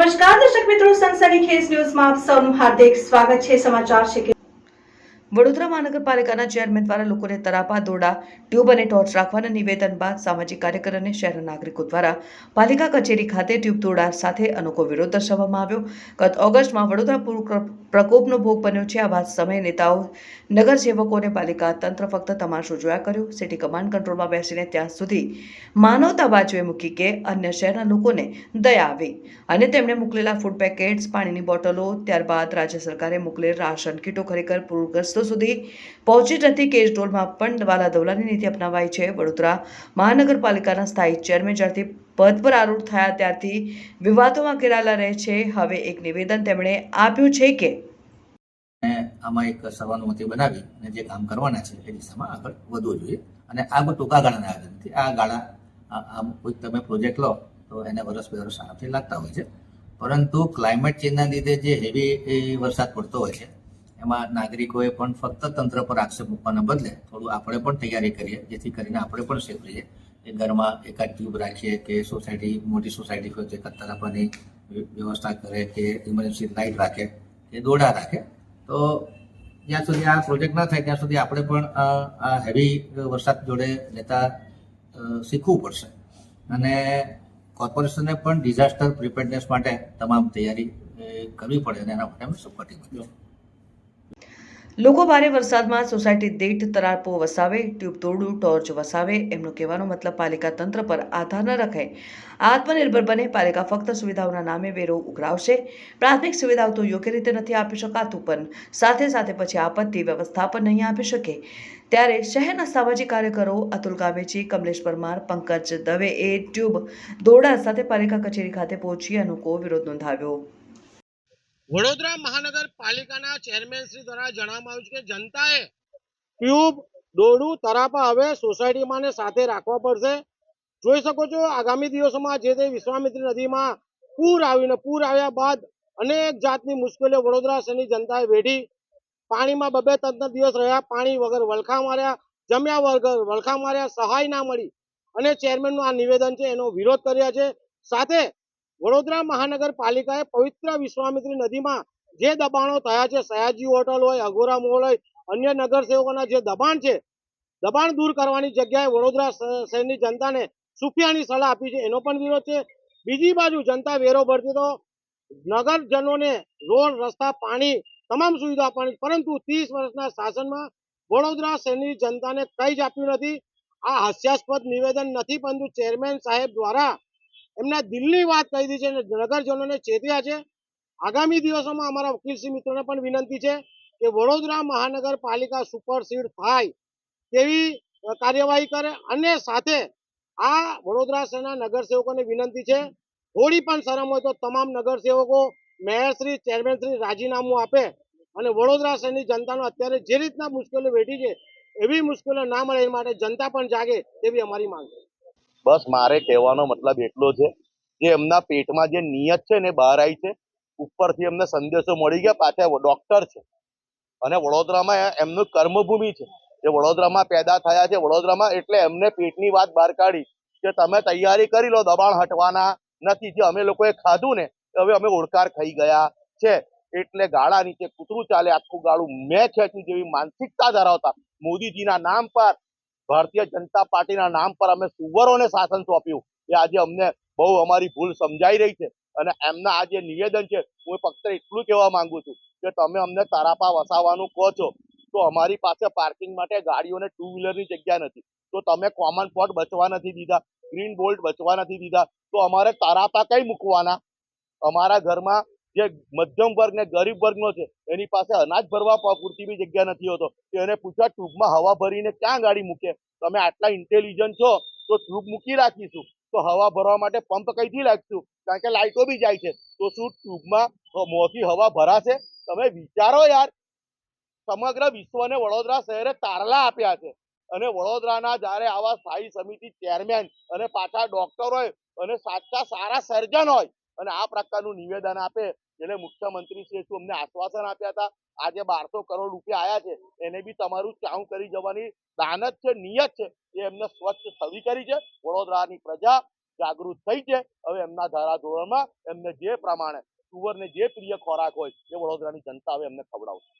નમસ્કાર દર્શક મિત્રો સનસની ખેસ ન્યૂઝમાં આપ સૌનું હાર્દિક સ્વાગત છે. સમાચાર છે કે વડોદરા મહાનગરપાલિકાના ચેરમેન દ્વારા લોકોને તરાપા, દોડા, ટ્યુબ અને ટોર્ચ રાખવાના નિવેદન બાદ સામાજિક કાર્યકર અને શહેરના નાગરિકો દ્વારા પાલિકા કચેરી ખાતે ટ્યુબ દોડા સાથે અનોખો વિરોધ દર્શાવવામાં આવ્યો. ગત ઓગસ્ટમાં વડોદરા પ્રકોપનો ભોગ બન્યો છે. આ વાત સમયે નેતાઓ નગરસેવકોને પાલિકા તંત્ર ફક્ત તમાશો જોયા કર્યો. સિટી કમાન્ડ કંટ્રોલમાં બેસીને ત્યાં સુધી માનવતા બાજુએ મૂકી કે અન્ય શહેરના લોકોને દયા આવી. અને તેમણે મોકલેલા ફૂડ પેકેટ્સ પાણીની બોટલો, ત્યારબાદ રાજ્ય સરકારે મોકલેલ રાશન કીટો ખરેખર પૂરગ્રસ્તો સુધી પહોંચી નથી કેશડોલમાં પણ વાલાદવલાની નીતિ અપનાવાઈ છે. વડોદરા મહાનગરપાલિકાના સ્થાયી ચેરમેન જ્યારથી પદ પર આરૂઢ થયા, ત્યારથી વિવાદોમાં ઘેરાયેલા રહે છે. હવે એક નિવેદન તેમણે આપ્યું છે કે આમાં એક સર્વાનુમતિ બનાવી અને જે કામ કરવાના છે, એ દિશામાં આગળ વધવું જોઈએ. અને આ બધું ટૂંકા ગાળાના આયોજન નથી. આ ગાળા આમ કોઈક તમે પ્રોજેક્ટ લો, તો એને વર્ષ બે વર્ષ આરામથી લાગતા હોય છે. પરંતુ ક્લાઇમેટ ચેન્જના લીધે જે હેવી વરસાદ પડતો હોય છે એમાં નાગરિકોએ પણ ફક્ત તંત્ર પર આક્ષેપ મૂકવાના બદલે થોડું આપણે પણ તૈયારી કરીએ, જેથી કરીને આપણે પણ સેફ રહીએ. એ ઘરમાં એકાદ ટ્યુબ રાખીએ કે સોસાયટી મોટી સોસાયટી હોય તો એકાદ રાખવાની વ્યવસ્થા કરે કે ઇમરજન્સી લાઇટ રાખે, કે દોડા રાખે. તો જ્યાં સુધી આ પ્રોજેક્ટ ના થાય, ત્યાં સુધી આપણે પણ આ- હેવી વરસાદ જોડે લેતા શીખવું પડશે. અને કોર્પોરેશને પણ ડિઝાસ્ટર પ્રિપેરનેસ માટે તમામ તૈયારી કરવી પડે અને એના માટે અમે સપોર્ટિવ લોકો ભારે વરસાદમાં સોસાયટી દીઠ તરાપો વસાવે, ટ્યુબ તોડું, ટોર્ચ વસાવે, એમનો કહેવાનો મતલબ પાલિકા તંત્ર પર આધાર ન રખાય આત્મનિર્ભર બને, પાલિકા ફક્ત સુવિધાઓના નામે વેરો ઉઘરાવશે. પ્રાથમિક સુવિધાઓ તો યોગ્ય રીતે નથી આપી શકાતું, પણ સાથે સાથે પછી આપત્તિ વ્યવસ્થાપન નહીં આપી શકે. ત્યારે શહેરના સામાજિક કાર્યકરો અતુલ ગામેજી, કમલેશ પરમાર, પંકજ દવે એ ટ્યુબ દોરડા સાથે પાલિકા કચેરી ખાતે પહોંચી અનુકો વિરોધ નોંધાવ્યો. વડોદરા મહાનગરપાલિકાના ચેરમેન શ્રી દ્વારા જણાવવામાં આવ્યું છે કે જનતાએ ટ્યુબ દોડું તરાપા હવે સોસાયટીમાં સાથે રાખવા પડશે. જોઈ શકો છો, આગામી દિવસોમાં જે તે વિશ્વામિત્રી નદીમાં પૂર આવીને, પૂર આવ્યા બાદ અનેક જાતની મુશ્કેલીઓ વડોદરા શહેરની જનતાએ વેઠી પાણીમાં બબે ત્રણ દિવસ રહ્યા, પાણી વગર વલખા માર્યા, જમ્યા વગર વલખા માર્યા, સહાય ના મળી. અને ચેરમેનનું આ નિવેદન છે, એનો વિરોધ કર્યા છે. સાથે વડોદરા મહાનગરપાલિકાએ પવિત્ર વિશ્વામિત્રી નદીમાં જે દબાણો થયા છે, સયાજી હોટલ હોય, અઘોરા મોલ હોય, અન્ય નગરસેવકોના જે દબાણ છે, દબાણ દૂર કરવાની જગ્યાએ વડોદરા શહેરની જનતાને સુફિયાની સલાહ આપી છે. એનો પણ વિરોધ છે. બીજી બાજુ જનતા વેરો ભરતી તો નગરજનોને રોડ, રસ્તા, પાણી તમામ સુવિધા આપવાની પરંતુ ત્રીસ વર્ષના શાસનમાં વડોદરા શહેરની જનતાને કંઈ જ આપ્યું નથી. આ હાસ્યાસ્પદ નિવેદન નથી, પરંતુ ચેરમેન સાહેબ દ્વારા એમના દિલની વાત કહી દીધી છે અને નગરજનોને ચેત્યા છે. આગામી દિવસોમાં અમારા વકીલશ્રી મિત્રોને પણ વિનંતી છે કે વડોદરા મહાનગરપાલિકા સુપરસીડ થાય તેવી કાર્યવાહી કરે અને સાથે આ વડોદરા શહેરના નગરસેવકોને વિનંતી છે. થોડી પણ શરમ હોય તો તમામ નગરસેવકો મેયરશ્રી ચેરમેનશ્રી રાજીનામું આપે અને વડોદરા શહેરની જનતાનો અત્યારે જે રીતના મુશ્કેલીઓ વેઠી છે એવી મુશ્કેલીઓ ના મળે એ માટે જનતા પણ જાગે તેવી અમારી માંગ છે. બસ મારે કહેવાનો મતલબ એટલો છે કે એમના પેટમાં જે નિયત છે ને બહાર આવી છે, ઉપરથી એમને સંદેશો મળી ગયા, પાછા ડોક્ટર છે. અને વડોદરામાં એમનું કર્મભૂમિ છે. જે વડોદરામાં પેદા થયા છે, વડોદરામાં એટલે એમને પેટની વાત બહાર કાઢી કે તમે તૈયારી કરી લો, દબાણ હટવાના નથી. જે અમે લોકોએ ખાધું ને, હવે અમે ઓળકાર ખાઈ ગયા છે. એટલે ગાળા નીચે કૂતરું ચાલે, આખું ગાળું મેં ખેંચ્યું જેવી માનસિકતા ધરાવતા મોદીજીના નામ પર ભારતીય જનતા પાર્ટીના નામ પર અમે સુવરોને શાસન સોંપ્યું. એ આજે અમને બહુ અમારી ભૂલ સમજાઈ રહી છે. અને એમના આ જે નિવેદન છે, હું ફક્ત એટલું કહેવા માંગુ છું કે તમે અમને તારાપા વસાવવાનું કહો છો, તો અમારી પાસે પાર્કિંગ માટે ગાડીઓને ટુ વ્હીલરની જગ્યા નથી. તો તમે કોમન પોટ બચવા નથી દીધા ગ્રીન બોલ્ટ બચવા નથી દીધા, તો અમારે તારાપા કઈ મૂકવાના? અમારા ઘરમાં જે મધ્યમ વર્ગ ને ગરીબ વર્ગનો છે, એની પાસે અનાજ ભરવા પૂરતી બી જગ્યા નથી હોતો. એને પૂછ્યા, ટ્યુબમાં હવા ભરીને ક્યાં ગાડી મૂકે? તમે આટલા ઇન્ટેલિજન્ટ છો, તો ટ્યુબ મૂકી રાખીશું. તો હવા ભરવા માટે પંપ કઈથી લાગશું? કારણ કે લાઇટો બી જાય છે. તો શું ટ્યુબમાં મોંથી હવા ભરાશે? તમે વિચારો યાર. સમગ્ર વિશ્વને વડોદરા શહેરે તારલા આપ્યા છે. અને વડોદરાના જ્યારે આવા સ્થાયી સમિતિ ચેરમેન અને પાછા ડોક્ટર હોય અને સાચા સારા સર્જન હોય અને આ પ્રકારનું નિવેદન આપે એટલે મુખ્યમંત્રી છે શું અમને આશ્વાસન આપ્યા હતા? આજે બારસો કરોડ રૂપિયા આયા છે, એને બી તમારું ચાઉ કરી જવાની દાનત છે, નિયત છે, એ એમને સ્વચ્છ છવી કરી છે. વડોદરાની પ્રજા જાગૃત થઈ છે. હવે એમના ધારાધોરણમાં એમને જે પ્રમાણે સુવરને જે પ્રિય ખોરાક હોય એ વડોદરાની જનતા હવે એમને ખવડાવશે.